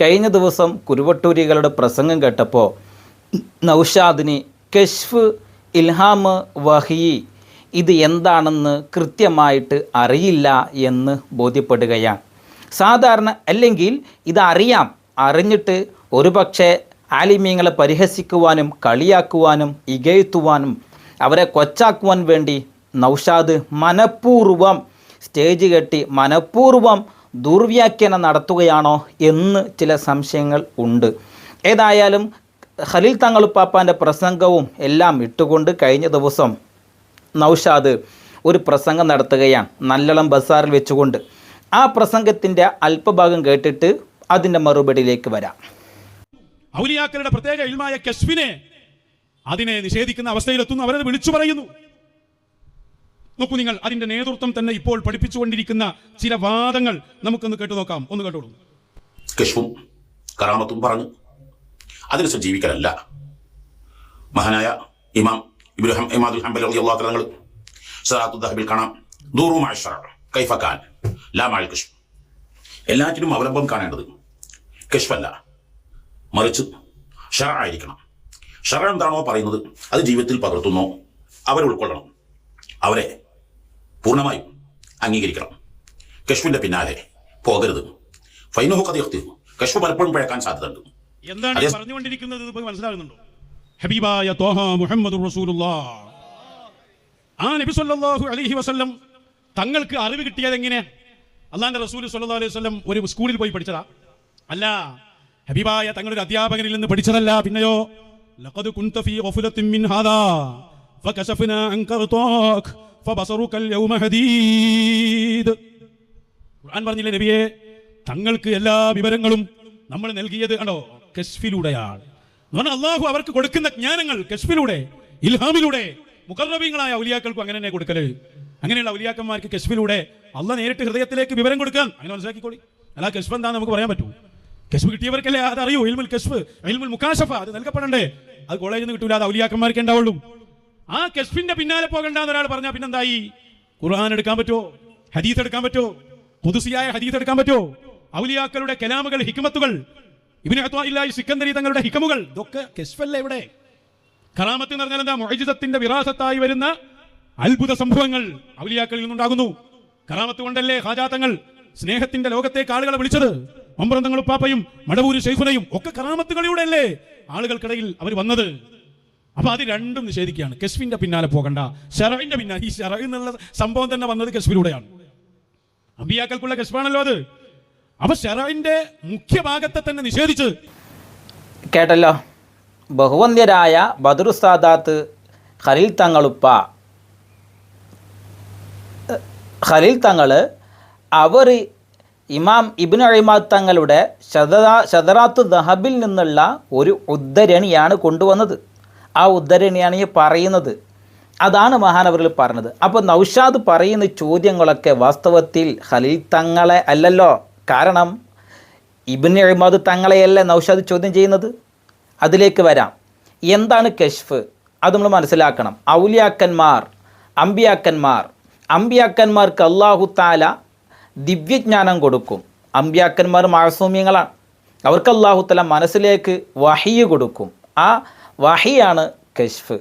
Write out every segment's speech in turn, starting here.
കഴിഞ്ഞ ദിവസം കുരുവട്ടൂരികളുടെ പ്രസംഗം കേട്ടപ്പോൾ നൗഷാദിന് കെഷ്ഫ് ഇൽഹാം വഹി ഇത് എന്താണെന്ന് കൃത്യമായിട്ട് അറിയില്ല എന്ന് ബോധ്യപ്പെടുകയാണ്. സാധാരണ അല്ലെങ്കിൽ ഇതറിയാം അറിഞ്ഞിട്ട് ഒരുപക്ഷെ ആലിമീങ്ങളെ പരിഹസിക്കുവാനും കളിയാക്കുവാനും ഇകഴ്ത്തുവാനും അവരെ കൊച്ചാക്കുവാൻ വേണ്ടി നൗഷാദ് മനഃപൂർവം സ്റ്റേജ് കെട്ടി മനഃപൂർവം ദുർവ്യാഖ്യാനം നടത്തുകയാണോ എന്ന് ചില സംശയങ്ങൾ ഉണ്ട്. ഏതായാലും ഖലീൽ തങ്ങളുപ്പാപ്പാന്റെ പ്രസംഗവും എല്ലാം ഇട്ടുകൊണ്ട് കഴിഞ്ഞ ദിവസം നൗഷാദ് ഒരു പ്രസംഗം നടത്തുകയാണ് നല്ലളം ബസാറിൽ വെച്ചുകൊണ്ട്. ആ പ്രസംഗത്തിന്റെ അല്പഭാഗം കേട്ടിട്ട് അതിന്റെ മറുപടിയിലേക്ക് വരാം. ഔലിയാക്കളുടെ പ്രത്യേക ഇൽമായ കശ്വിനെ അതിനെ നിഷേധിക്കുന്ന അവസ്ഥയിലെത്തുന്നു. അവരത് വിളിച്ചു പറയുന്നു. നോക്കൂ നിങ്ങൾ അതിന്റെ നേതൃത്വം തന്നെ ഇപ്പോൾ പഠിപ്പിച്ചുകൊണ്ടിരിക്കുന്ന ചില വാദങ്ങൾ നമുക്കൊന്ന് കേട്ടു നോക്കാം. ഒന്ന് കേട്ടോളൂ. കറാമത്തും പറഞ്ഞു. അതിനുശേഷം ജീവിക്കലല്ല. മഹാനായ ഇമാം ഇബ്രാഹിം ഇമാദുൽ ഹംബൽ അള്ളാഹു തങ്ങൾ ദഹബിൽ കാണാം. ദൂറു മാഷറ കൈഫ ഖാൻ ലാ മാൽ കശ്മു എല്ലാറ്റിനും അവലംബം കാണേണ്ടത് കശ്ഫല്ല മറിച്ച് ഷറ ആയിരിക്കണം. ഷറ എന്താണോ പറയുന്നത് അത് ജീവിതത്തിൽ പകർത്തുന്നോ. അവരെ ഉൾക്കൊള്ളണം. അവരെ പൂർണമായും അംഗീകരിക്കണം. കശുവിന്റെ പിന്നാലെ പോകരുത്. ഫൈനുഹു കഥയത്തി കശു പലപ്പോഴും പഴക്കാൻ സാധ്യതയുണ്ട്. എന്താണ്. പറഞ്ഞുകൊണ്ടിരിക്കുന്നത്? മനസ്സിലാകുന്നുണ്ടോ? ഹബീബായ തോഹ മുഹമ്മദ് റസൂലുള്ളാ. ആ നബി സല്ലല്ലാഹു അലൈഹി വസല്ലം തങ്ങൾക്ക് അറിവ് കിട്ടിയത് എങ്ങനെ? അള്ളാന്റെ റസൂൽ സല്ലല്ലാഹു അലൈഹി വസല്ലം ഒരു സ്കൂളിൽ പോയി പഠിച്ചതാ. അല്ല ഹബീബായ തങ്ങളുടെ അധ്യാപകനിൽ നിന്ന് പഠിച്ചതല്ല പിന്നെയോ? ലഖദ് കുൻത ഫീ ഗഫലത്തിൻ മിൻ ഹാദാ. ഫകശഫനാ അൻക ഖുർആൻ പറഞ്ഞില്ലേ നബിയെ? തങ്ങൾക്ക് എല്ലാ വിവരങ്ങളും നമ്മൾ നൽകിയത് കണ്ടോ? കശ്ഫിലൂടെയാണ്. അള്ളാഹു അവർക്ക് കൊടുക്കുന്ന ജ്ഞാനങ്ങൾ കശ്ഫിലൂടെ ഇൽഹാമിലൂടെ മുഖർറബീങ്ങളായ ഔലിയാക്കൾക്കും അങ്ങനെ തന്നെ കൊടുക്കൽ. അങ്ങനെയുള്ള ഔലിയാക്കന്മാർക്ക് കശ്ഫിലൂടെ അള്ള നേരിട്ട് ഹൃദയത്തിലേക്ക് വിവരം കൊടുക്കാൻ. അങ്ങനെ മനസ്സിലാക്കിക്കോളി. അല്ല കശ്ഫ് എന്താന്ന് നമുക്ക് പറയാൻ പറ്റൂ. കശ്ഫ് കിട്ടിയവർക്കല്ലേ അത് അറിയൂ. ഇൽമുൽ കശ്ഫ് ഇൽമുൽ മുക്കാശഫ അത് നൽകപ്പെടണ്ടേ? അത് കോളേജിൽ നിന്ന് കിട്ടൂല അത് ഔലിയാക്കന്മാർക്ക് ഉണ്ടാവുള്ളൂ. ആ കശ്ഫിന്റെ പിന്നാലെ പോകണ്ടെന്ന് ഒരാൾ പറഞ്ഞാൽ പിന്നെന്തായി? ഖുർആൻ എടുക്കാൻ പറ്റുമോ? ഹദീസ് എടുക്കാൻ പറ്റുമോ? പുതുസിയായ ഹദീസ് എടുക്കാൻ പറ്റുമോ? ഔലിയാക്കളുടെ കലാമുകൾ ഹിക്മത്തുകൾ ഇബിന് അത്വാഇല്ലാഹി സിക്കന്ദരി തങ്ങളുടെ ഹിക്കമുകൾ ഇതൊക്കെ കെസ്ഫല്ലേ ഇവിടെ? കറാമത്ത് എന്ന് പറഞ്ഞാൽ എന്താ? മൊഴിജിതത്തിന്റെ വിറാസത്തായി വരുന്ന അത്ഭുത സംഭവങ്ങൾ ഔലിയാക്കളിൽ നിന്നുണ്ടാകുന്നു. കറാമത്ത് കൊണ്ടല്ലേ ഹാജാത്തങ്ങൾ സ്നേഹത്തിന്റെ ലോകത്തേക്ക് ആളുകളെ വിളിച്ചത്? ഒമ്പ്രന്തങ്ങളും പാപ്പയും മടവൂര് ഷെയ്ഖുനയും ഒക്കെ കറാമത്തുകളിലൂടെ അല്ലേ ആളുകൾക്കിടയിൽ അവർ വന്നത്? അപ്പൊ അത് രണ്ടും നിഷേധിക്കുകയാണ്. കശ്മീന്റെ പിന്നാലെ പോകണ്ട. ഷെറവിന്റെ പിന്നാലെ. ഈ ഷെറവ് എന്നുള്ള സംഭവം തന്നെ വന്നത് കെസ്ഫിലൂടെയാണ്. അമ്പിയാക്കൾക്കുള്ള കെസ്ഫാണല്ലോ അത്. അപ്പൊ ഷെറവിന്റെ മുഖ്യഭാഗത്തെ തന്നെ നിഷേധിച്ച് കേട്ടല്ലോ. ബഹുവന്ധ്യരായ ബദറുസാദാത്ത് ഖലീൽ തങ്ങളുപ്പ. ഖലീൽ തങ്ങൾ അവർ ഇമാം ഇബിൻ അഴിമാദ് തങ്ങളുടെ ശതറാ ശതറാത്തു ദഹബിൽ നിന്നുള്ള ഒരു ഉദ്ധരണിയാണ് കൊണ്ടുവന്നത്. ആ ഉദ്ധരണിയാണ് ഈ പറയുന്നത്. അതാണ് മഹാനവറിൽ പറഞ്ഞത്. അപ്പോൾ നൗഷാദ് പറയുന്ന ചോദ്യങ്ങളൊക്കെ വാസ്തവത്തിൽ ഖലീൽ തങ്ങളെ അല്ലല്ലോ. കാരണം ഇബിൻ അഴിമാദ് തങ്ങളെയല്ല നൗഷാദ് ചോദ്യം ചെയ്യുന്നത്? അതിലേക്ക് വരാം. എന്താണ് കശ്ഫ് അത് നമ്മൾ മനസ്സിലാക്കണം. ഔലിയാക്കന്മാർ അമ്പിയാക്കന്മാർ. അമ്പിയാക്കന്മാർക്ക് അള്ളാഹു താല ദിവ്യജ്ഞാനം കൊടുക്കും. അമ്പിയാക്കന്മാർ മാസൂമ്യങ്ങളാണ്. അവർക്ക് അള്ളാഹു തല മനസ്സിലേക്ക് വഹിയ കൊടുക്കും. ആ വഹിയാണ് കശ്ഫ്.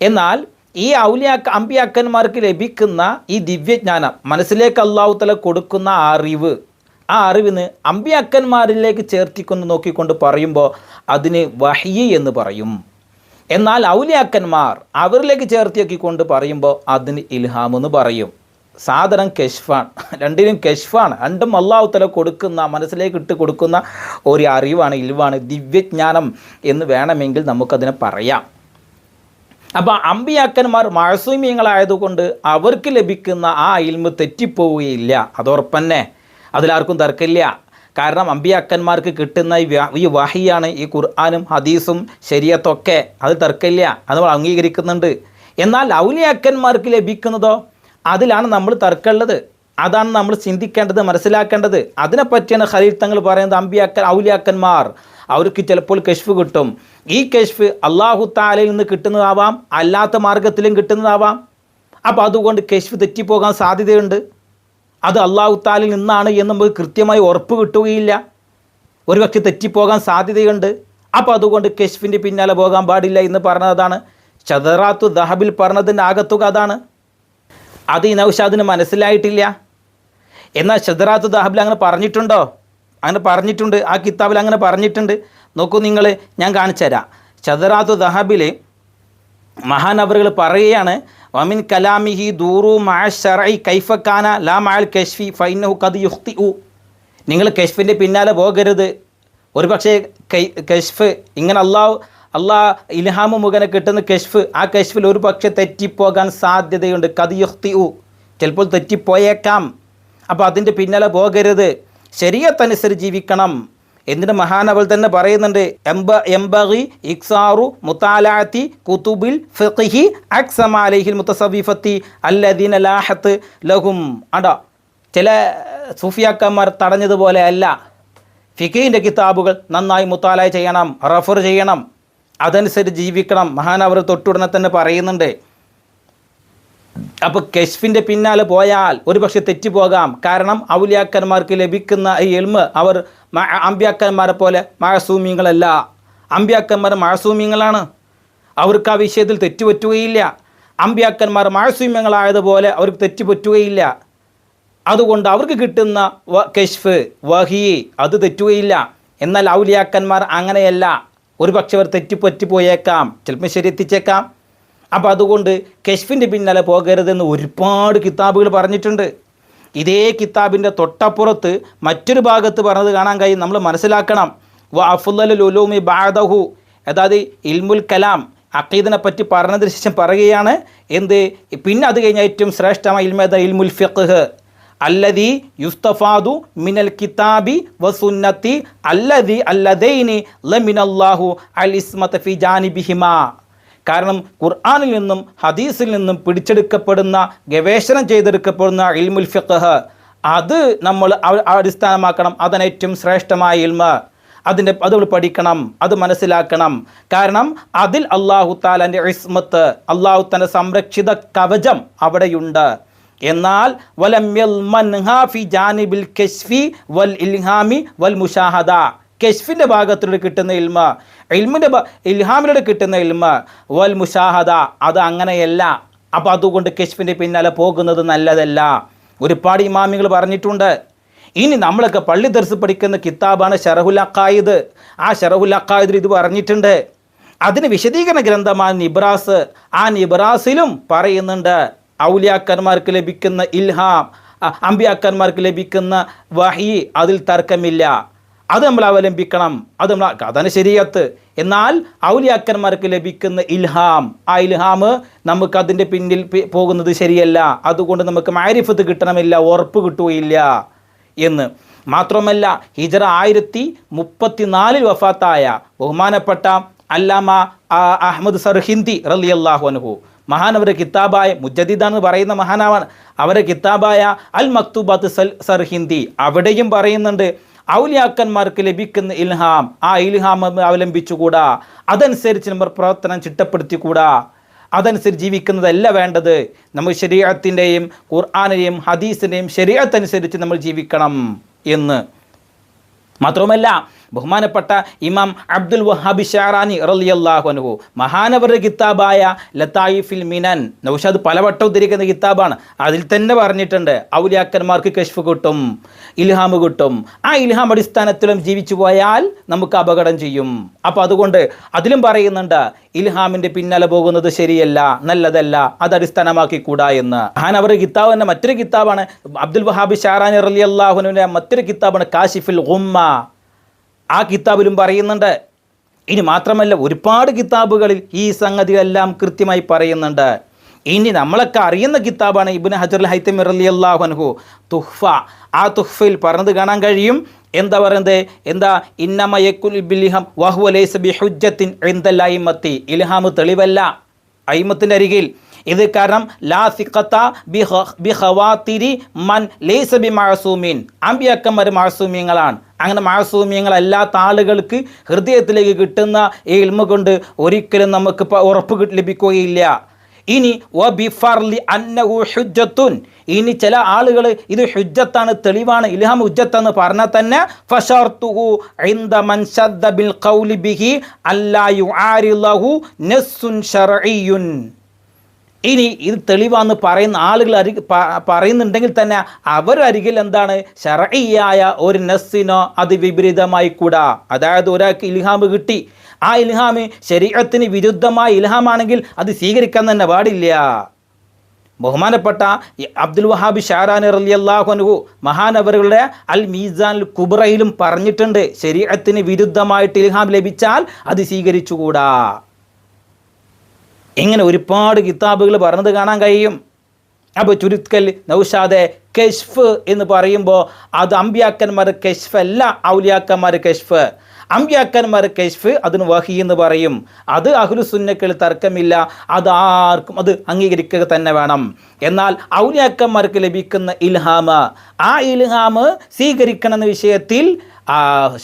എന്നാൽ ഈ ഔലിയാക്ക അമ്പിയാക്കന്മാർക്ക് ലഭിക്കുന്ന ഈ ദിവ്യജ്ഞാനം മനസ്സിലേക്ക് അള്ളാഹു തല കൊടുക്കുന്ന അറിവ് ആ അറിവിന് അമ്പിയാക്കന്മാരിലേക്ക് ചേർത്തിക്കൊണ്ട് നോക്കിക്കൊണ്ട് പറയുമ്പോൾ അതിന് വഹിയ എന്ന് പറയും. എന്നാൽ ഔലിയാക്കന്മാർ അവരിലേക്ക് ചേർത്തിയാക്കിക്കൊണ്ട് പറയുമ്പോൾ അതിന് ഇൽഹാം എന്ന് പറയും. സാധനം കെഷ്ഫാണ് രണ്ടിനും കെഷ്ഫാണ് രണ്ടും അള്ളാഹു തല കൊടുക്കുന്ന മനസ്സിലേക്ക് ഇട്ട് കൊടുക്കുന്ന ഒരു അറിവാണ് ഇൽവാണ് ദിവ്യജ്ഞാനം എന്ന് വേണമെങ്കിൽ നമുക്കതിനെ പറയാം. അപ്പോൾ അമ്പിയാക്കന്മാർ മാസൂമ്യങ്ങളായതുകൊണ്ട് അവർക്ക് ലഭിക്കുന്ന ആ ഇൽമ് തെറ്റിപ്പോവുകയില്ല. അത് ഉറപ്പന്നെ അതിലാർക്കും തർക്കമില്ല. കാരണം അമ്പിയാക്കന്മാർക്ക് കിട്ടുന്ന ഈ വഹിയാണ് ഈ ഖുർആാനും ഹദീസും ശരിയത്തൊക്കെ അത് തർക്കമില്ല. അത് നമ്മൾ അംഗീകരിക്കുന്നുണ്ട്. എന്നാൽ ഔലിയാക്കന്മാർക്ക് ലഭിക്കുന്നതോ? അതിലാണ് നമ്മൾ തർക്കമുള്ളത്. അതാണ് നമ്മൾ ചിന്തിക്കേണ്ടത് മനസ്സിലാക്കേണ്ടത്. അതിനെപ്പറ്റിയാണ് ഖലീൽ തങ്ങൾ പറയുന്നത് അമ്പിയാക്കൻ ഔലിയാക്കന്മാർ. അവർക്ക് ചിലപ്പോൾ കശ്ഫ് കിട്ടും. ഈ കശ്ഫ് അള്ളാഹു താലയിൽ നിന്ന് കിട്ടുന്നതാവാം അല്ലാത്ത മാർഗത്തിലും കിട്ടുന്നതാവാം. അപ്പോൾ അതുകൊണ്ട് കശ്ഫ് തെറ്റിപ്പോകാൻ സാധ്യതയുണ്ട്. അത് അള്ളാഹു താലിൽ നിന്നാണ് എന്ന് നമുക്ക് കൃത്യമായി ഉറപ്പ് കിട്ടുകയില്ല. ഒരു പക്ഷെ തെറ്റിപ്പോകാൻ സാധ്യതയുണ്ട്. അപ്പോൾ അതുകൊണ്ട് കെഷ്ഫിന്റെ പിന്നാലെ പോകാൻ പാടില്ല എന്ന് പറഞ്ഞതാണ്. ചതറാത്തു ദഹബിൽ പറഞ്ഞതിന്റെ ആകത്തുക അതാണ്. അത് ഈ നൗഷാദിന് മനസ്സിലായിട്ടില്ല. എന്നാൽ ഷദറാത്ത് ദാഹബിൽ അങ്ങനെ പറഞ്ഞിട്ടുണ്ടോ? അങ്ങനെ പറഞ്ഞിട്ടുണ്ട്. ആ കിതാബിൽ അങ്ങനെ പറഞ്ഞിട്ടുണ്ട്. നോക്കൂ നിങ്ങൾ ഞാൻ കാണിച്ചു തരാം. ഷദറാത്ത് ദഹബിൽ മഹാനവറുകൾ പറയുകയാണ് വമിൻ കലാമിഹി ദൂറു മാഷറൈ കൈഫക്കാന ലാ മാൽ കെഷ്ഫി ഫൈനഹു കത് യുക്തി ഉ നിങ്ങൾ കെഷ്ഫിന്റെ പിന്നാലെ പോകരുത്. ഒരു പക്ഷേ കൈ കെഷ്ഫ് ഇങ്ങനെ അള്ളാഹു അള്ളാഹ് ഇൽഹാമു മുഖേന കിട്ടുന്ന കശ്ഫ് ആ കശ്ഫിൽ ഒരു പക്ഷെ തെറ്റിപ്പോകാൻ സാധ്യതയുണ്ട്. കതിയുഹ്തി ഉ ചിലപ്പോൾ തെറ്റിപ്പോയേക്കാം. അപ്പോൾ അതിന്റെ പിന്നാലെ പോകരുത്. ശരീരത്തനുസരിച്ച് ജീവിക്കണം. എന്നിട്ട് മഹാനവൾ തന്നെ പറയുന്നുണ്ട് എംബ എംബി ഇക്സാറു മുത്താലാത്തി കുതുബിൽ ഫിഹി അക്സമാലഹിൽ മുത്തസവിഫത്തി അല്ലദീന ലാഹത്ത് ലഹും. അടാ ചില സൂഫിയാക്കന്മാർ തടഞ്ഞതുപോലെ അല്ല. ഫിഖീന്റെ കിതാബുകൾ നന്നായി മുത്താലായ ചെയ്യണം റഫർ ചെയ്യണം. അതനുസരിച്ച് ജീവിക്കണം. മഹാനവർ തൊട്ടുടനെ തന്നെ പറയുന്നുണ്ട്. അപ്പോൾ കെഷ്ഫിന്റെ പിന്നാലെ പോയാൽ ഒരുപക്ഷെ തെറ്റിപ്പോകാം കാരണം ഔലിയാക്കന്മാർക്ക് ലഭിക്കുന്ന ഈ എൽമ് അവർ അമ്പ്യാക്കന്മാരെ പോലെ മഴസൂമ്യങ്ങളല്ല അമ്പ്യാക്കന്മാർ മഴസൂമ്യങ്ങളാണ് അവർക്ക് ആ വിഷയത്തിൽ തെറ്റുപറ്റുകയില്ല അമ്പ്യാക്കന്മാർ മഴസൂമ്യങ്ങളായതുപോലെ അവർക്ക് തെറ്റുപറ്റുകയില്ല അതുകൊണ്ട് അവർക്ക് കിട്ടുന്ന കെഷ്ഫ് വഹി അത് തെറ്റുകയില്ല. എന്നാൽ ഔലിയാക്കന്മാർ അങ്ങനെയല്ല. ഒരു പക്ഷെ അവർ തെറ്റിപ്പറ്റിപ്പോയേക്കാം ചിലപ്പോൾ ശരി എത്തിച്ചേക്കാം. അപ്പോൾ അതുകൊണ്ട് കശ്ഫിന്റെ പിന്നാലെ പോകരുതെന്ന് ഒരുപാട് കിതാബുകൾ പറഞ്ഞിട്ടുണ്ട്. ഇതേ കിതാബിന്റെ തൊട്ടപ്പുറത്ത് മറ്റൊരു ഭാഗത്ത് പറഞ്ഞത് കാണാൻ കഴിയും. നമ്മൾ മനസ്സിലാക്കണം. വ ബാദഹു അതായത് ഇൽമുൽ കലാം. അക്കീദിനെ പറ്റി പറഞ്ഞതിന് ശേഷം പറയുകയാണ് എന്ത്? പിന്നെ അത് കഴിഞ്ഞ ഏറ്റവും ശ്രേഷ്ഠമായ ഇൽമേദ ഇൽമുൽ ഫിഖ്. അല്ലതി യുസ്തഫാദു മിനൽ കിതാബി വസുന്നത്തി അല്ലതി അല്ലദൈനി ലമിനല്ലാഹു അൽ ഇസ്മത ഫി ജാനിബിഹിമ. കാരണം ഖുർആനിൽ നിന്നും ഹദീസിൽ നിന്നും പിടിച്ചെടുക്കപ്പെടുന്ന ഗവേഷണം ചെയ്തെടുക്കപ്പെടുന്ന ഇൽമുൽ ഫിഖ് അത് നമ്മൾ അടിസ്ഥാനമാക്കണം. അതാണ് ഏറ്റവും ശ്രേഷ്ഠമായ ഇൽമ. അതിന്റെ അത് പഠിക്കണം അത് മനസ്സിലാക്കണം. കാരണം അതിൽ അള്ളാഹു താലാന്റെ ഇസ്മത്ത് അള്ളാഹു തന്റെ സംരക്ഷിത കവചം അവിടെയുണ്ട്. എന്നാൽ ജാനിബിൽ കശ്ഫി വൽ ഇൽഹാമി വൽ മുഷാഹദ. കെഷ്ഫിന്റെ ഭാഗത്തിലൂടെ കിട്ടുന്ന ഇൽമ ഇൽമിന്റെ ഇൽഹാമിലൂടെ കിട്ടുന്ന ഇൽമ വൽ മുഷാഹദ അത് അങ്ങനെയല്ല. അപ്പോൾ അതുകൊണ്ട് കെഷ്ഫിന്റെ പിന്നാലെ പോകുന്നത് നല്ലതല്ല. ഒരുപാട് ഇമാമികൾ പറഞ്ഞിട്ടുണ്ട്. ഇനി നമ്മളൊക്കെ പള്ളി ദർസ് പഠിക്കുന്ന കിതാബാണ് ഷറഹുൽ അക്കായിദ് ആ ഷറഹുൽ അക്കായിദിൽ ഇത് പറഞ്ഞിട്ടുണ്ട്. അതിന് വിശദീകരണ ഗ്രന്ഥമാണ് നിബ്രാസ്. ആ നിബ്രാസിലും പറയുന്നുണ്ട്. ഔലിയാക്കന്മാർക്ക് ലഭിക്കുന്ന ഇൽഹാം അമ്പിയാക്കന്മാർക്ക് ലഭിക്കുന്ന വഹി അതിൽ തർക്കമില്ല. അത് നമ്മൾ അവലംബിക്കണം. അത് നമ്മൾ അതാണ് ശരിയത്ത് എന്നാൽ ഔലിയാക്കന്മാർക്ക് ലഭിക്കുന്ന ഇൽഹാം ആ ഇൽഹാം നമുക്ക് അതിന്റെ പിന്നിൽ പോകുന്നത് ശരിയല്ല. അതുകൊണ്ട് നമുക്ക് മാരിഫത്ത് കിട്ടണമില്ല ഉറപ്പ് കിട്ടുകയില്ല എന്ന്. മാത്രമല്ല ഹിജറ ആയിരത്തി മുപ്പത്തിനാലിൽ വഫാത്തായ ബഹുമാനപ്പെട്ട അല്ലാമ അഹമ്മദ് സർ ഹിന്ദി റലി അള്ളാഹു അനുഹു മഹാൻ അവരുടെ കിതാബായ മുജദിദാന്ന് പറയുന്ന മഹാനാവാണ്. അവരുടെ കിതാബായ അൽ മക്തൂബാത്ത് സൽ സർ ഹിന്ദി അവിടെയും പറയുന്നുണ്ട്. ഔലിയാക്കന്മാർക്ക് ലഭിക്കുന്ന ഇൽഹാം ആ ഇൽഹാം അവലംബിച്ചുകൂടാ. അതനുസരിച്ച് നമ്മൾ പ്രവർത്തനം ചിട്ടപ്പെടുത്തിക്കൂടാ. അതനുസരിച്ച് ജീവിക്കുന്നതല്ല വേണ്ടത്. നമ്മൾ ശരീരത്തിന്റെയും ഖുർആാനെയും ഹദീസിന്റെയും ശരീരത്തനുസരിച്ച് നമ്മൾ ജീവിക്കണം എന്ന്. മാത്രവുമല്ല ബഹുമാനപ്പെട്ട ഇമാം അബ്ദുൽ വഹാബി ഷാറാനി റളിയല്ലാഹു അൻഹു. മഹാനവരുടെ കിതാബായ ലത്തായിഫിൽ മിനൻ. നൗഷാദ് പലവട്ടം ഉദ്ധരിക്കുന്ന കിതാബാണ്. അതിൽ തന്നെ പറഞ്ഞിട്ടുണ്ട് ഔലിയാക്കന്മാർക്ക് കശ്ഫ് കിട്ടും ഇൽഹാം കിട്ടും. ആ ഇൽഹാം അടിസ്ഥാനത്തിലും ജീവിച്ചു പോയാൽ നമുക്ക് അപകടം ചെയ്യും. അപ്പോൾ അതുകൊണ്ട് അതിലും പറയുന്നുണ്ട് ഇൽഹാമിന്റെ പിന്നാലെ പോകുന്നത് ശരിയല്ല നല്ലതല്ല അത് അടിസ്ഥാനമാക്കി കൂടാ എന്ന്. മഹാനവരുടെ കിതാബ് തന്നെ മറ്റൊരു കിതാബാണ്. അബ്ദുൽ വഹാബി ഷാറാനി റലി അള്ളാഹുവിന്റെ മറ്റൊരു കിതാബാണ് കാശിഫിൽ ഉമ്മ ആ കിതാബിലും പറയുന്നുണ്ട്. ഇനി മാത്രമല്ല ഒരുപാട് കിതാബുകളിൽ ഈ സംഗതികളെല്ലാം കൃത്യമായി പറയുന്നുണ്ട്. ഇനി നമ്മളൊക്കെ അറിയുന്ന കിതാബാണ് ഇബിൻ ഹജർ ഹൈത്തം ഇറലി അള്ളാഹുൻഹു തുഹ്ഫ. ആ തുഹ്ഫയിൽ പറഞ്ഞത് കാണാൻ കഴിയും. എന്താ പറയുന്നത്? എന്താ? ഇന്നമയക്കുൽ ബിലിഹം വഹു അലൈസ് ബി ഹുജ്ജത്തിൻ എന്തല്ലായിമത്തി ഇൽഹാമ് തെളിവല്ല. അയിമത്തിന്റെ അരികിൽ. ഇത് കാരണം ലാ സിഖത്ത ബി ഹവാത്തിരി മൻ ലേസ ബി മാസൂമീൻ അമ്പിയക്കന്മാർ മാസൂമ്യങ്ങളാണ് അങ്ങനെ മാസൂമ്യങ്ങളല്ലാത്ത ആളുകൾക്ക് ഹൃദയത്തിലേക്ക് കിട്ടുന്ന ഈ ഇൽമ കൊണ്ട് ഒരിക്കലും നമുക്ക് ഉറപ്പ് ലഭിക്കുകയില്ല. ഇനി വബിഫർലി അന്നഹു ഹുജ്ജത്തുൻ. ഇനി ചില ആളുകൾ ഇത് ഹുജ്ജത്താണ് തെളിവാണ് ഇൽഹാം ഹുജ്ജത്തെന്ന് പറഞ്ഞാൽ തന്നെ ഫഷർത്തുഹു ഇൻദ മൻ ശദ്ദ ബിൽ ഖൗലി ബിഹി അല്ലാ യുആരിലഹു നസ്സുൻ ശർഇയ്യുൻ ഇനി ഇത് തെളിവാന്ന് പറയുന്ന ആളുകൾ അരി പറയുന്നുണ്ടെങ്കിൽ തന്നെ അവരരികിൽ എന്താണ്? ശറയ്യായ ഒരു നസ്സിനോ അത് വിപരീതമായി കൂടാ. അതായത് ഒരാൾക്ക് ഇൽഹാമ് കിട്ടി. ആ ഇൽഹാമ് ശരീരത്തിന് വിരുദ്ധമായ ഇൽഹാമാണെങ്കിൽ അത് സ്വീകരിക്കാൻ തന്നെ പാടില്ല. ബഹുമാനപ്പെട്ട അബ്ദുൽ വഹാബ് ഷാരാൻ റലിയല്ലാഹുനുഹു മഹാനവറുകളുടെ അൽ മീസാൻ കുബ്രയിലും പറഞ്ഞിട്ടുണ്ട് ശരീരത്തിന് വിരുദ്ധമായിട്ട് ഇൽഹാം ലഭിച്ചാൽ അത് സ്വീകരിച്ചുകൂടാ. ഇങ്ങനെ ഒരുപാട് കിതാബുകൾ പറഞ്ഞത് കാണാൻ കഴിയും? അപ്പോൾ ചുരുക്കൽ നൗഷാദെ കെഷ്ഫ് എന്ന് പറയുമ്പോൾ അത് അമ്പ്യാക്കന്മാർ കെഷ്ഫ് അല്ല ഔലിയാക്കന്മാർ കെഷ്ഫ്. അമ്പ്യാക്കന്മാർ കെഷ്ഫ് അതിന് വഹി എന്ന് പറയും. അത് അഹുലുസുന്നക്കൾ തർക്കമില്ല അത് ആർക്കും അത് അംഗീകരിക്കുക തന്നെ വേണം. എന്നാൽ ഔലിയാക്കന്മാർക്ക് ലഭിക്കുന്ന ഇൽഹാമ് ആ ഇൽഹാമ് സ്വീകരിക്കണം എന്ന വിഷയത്തിൽ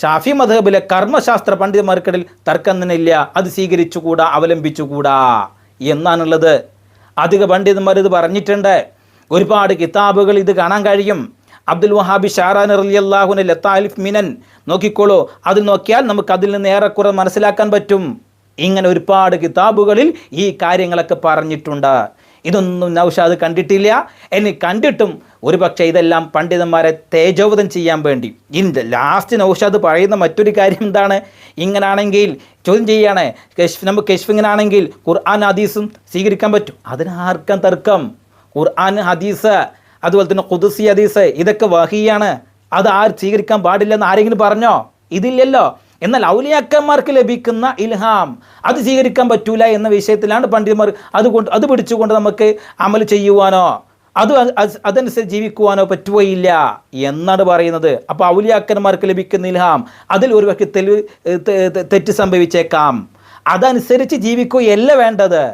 ഷാഫി മധബിലെ കർമ്മശാസ്ത്ര പണ്ഡിതന്മാർക്കിടയിൽ തർക്കം തന്നെ ഇല്ല അത് സ്വീകരിച്ചുകൂടാ അവലംബിച്ചുകൂടാ. എന്നാണുള്ളത്. അധിക പണ്ഡിതന്മാർ ഇത് പറഞ്ഞിട്ടുണ്ട്. ഒരുപാട് കിതാബുകൾ ഇത് കാണാൻ കഴിയും. അബ്ദുൽ വഹാബി ഷാറാൻ റലിയല്ലാഹുന ലത്താലിഫ് മിനൻ. നോക്കിക്കോളൂ. അതിൽ നോക്കിയാൽ നമുക്ക് അതിൽ നിന്ന് ഏറെക്കുറെ മനസ്സിലാക്കാൻ പറ്റും. ഇങ്ങനെ ഒരുപാട് കിതാബുകളിൽ ഈ കാര്യങ്ങളൊക്കെ പറഞ്ഞിട്ടുണ്ട്. ഇതൊന്നും നൗഷാദ് കണ്ടിട്ടില്ല. എന്നെ കണ്ടിട്ടും ഒരു പക്ഷേ ഇതെല്ലാം പണ്ഡിതന്മാരെ തേജോവധം ചെയ്യാൻ വേണ്ടി. ഇനി ലാസ്റ്റ് നൗഷാദ് പറയുന്ന മറ്റൊരു കാര്യം എന്താണ്? ഇങ്ങനാണെങ്കിൽ ചോദ്യം ചെയ്യാണ്. കെഷ്ഫ് നമുക്ക് കെഷ്ഫ് ഇങ്ങനാണെങ്കിൽ ഖുർആൻ ഹദീസും സ്വീകരിക്കാൻ പറ്റും. അതിനാർക്കാൻ തർക്കം? ഖുർആൻ ഹദീസ് അതുപോലെ തന്നെ ഖുദുസി ഹദീസ് ഇതൊക്കെ വഹിയാണ്. അത് ആർ സ്വീകരിക്കാൻ പാടില്ലെന്ന് ആരെങ്കിലും പറഞ്ഞോ? ഇതില്ലല്ലോ. എന്നാൽ ഔലിയാക്കന്മാർക്ക് ലഭിക്കുന്ന ഇൽഹാം അത് സ്വീകരിക്കാൻ പറ്റൂല എന്ന വിഷയത്തിലാണ് പണ്ഡിതന്മാർ അതുകൊണ്ട് അത് പിടിച്ചുകൊണ്ട് നമുക്ക് അമൽ ചെയ്യുവാനോ? അത് അതനുസരിച്ച് ജീവിക്കുവാനോ പറ്റുകയില്ല എന്നാണ് പറയുന്നത്. അപ്പോൾ ഔലിയാക്കന്മാർക്ക് ലഭിക്കുന്ന ഇൽഹാം അതിൽ ഒരു വ്യക്തി തെളി തെ- തെ- തെറ്റ് സംഭവിച്ചേക്കാം. അതനുസരിച്ച് ജീവിക്കുകയല്ല വേണ്ടത്.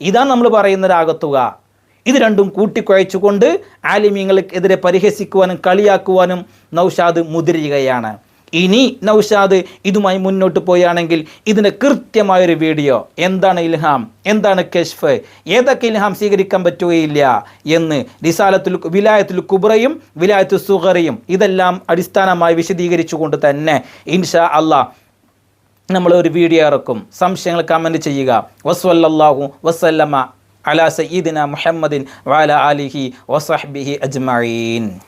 ഇതാണ് നമ്മൾ പറയുന്നൊരാകത്തുക. ഇത് രണ്ടും കൂട്ടിക്കുഴച്ചുകൊണ്ട് ആലിമീങ്ങൾക്കെതിരെ പരിഹസിക്കുവാനും കളിയാക്കുവാനും നൗഷാദ് മുതിരുകയാണ്. ഇനി നൗഷാദ് ഇതുമായി മുന്നോട്ട് പോയാണെങ്കിൽ ഇതിന്റെ കൃത്യമായൊരു വീഡിയോ. എന്താണ് ഇൽഹാം? എന്താണ് കെഷ്ഫ് ഏതൊക്കെ ഇൽഹാം സ്വീകരിക്കാൻ പറ്റുകയില്ല എന്ന് റിസാലത്തുൽ വിലായത്തുൽ കുബ്രയും വിലായത്തുൽ സുഹറയും ഇതെല്ലാം അടിസ്ഥാനമായി വിശദീകരിച്ചുകൊണ്ട് തന്നെ ഇൻഷാ അള്ളാഹ് നമ്മൾ ഒരു വീഡിയോ ഇറക്കും. സംശയങ്ങൾ കമന്റ് ചെയ്യുക. വസ്വല്ലാഹു വസ്ല്ലമ അലാ സയ്യിദിന മുഹമ്മദിൻ വാല അലിഹി വസഹ്ബിഹി അജ്മഈൻ.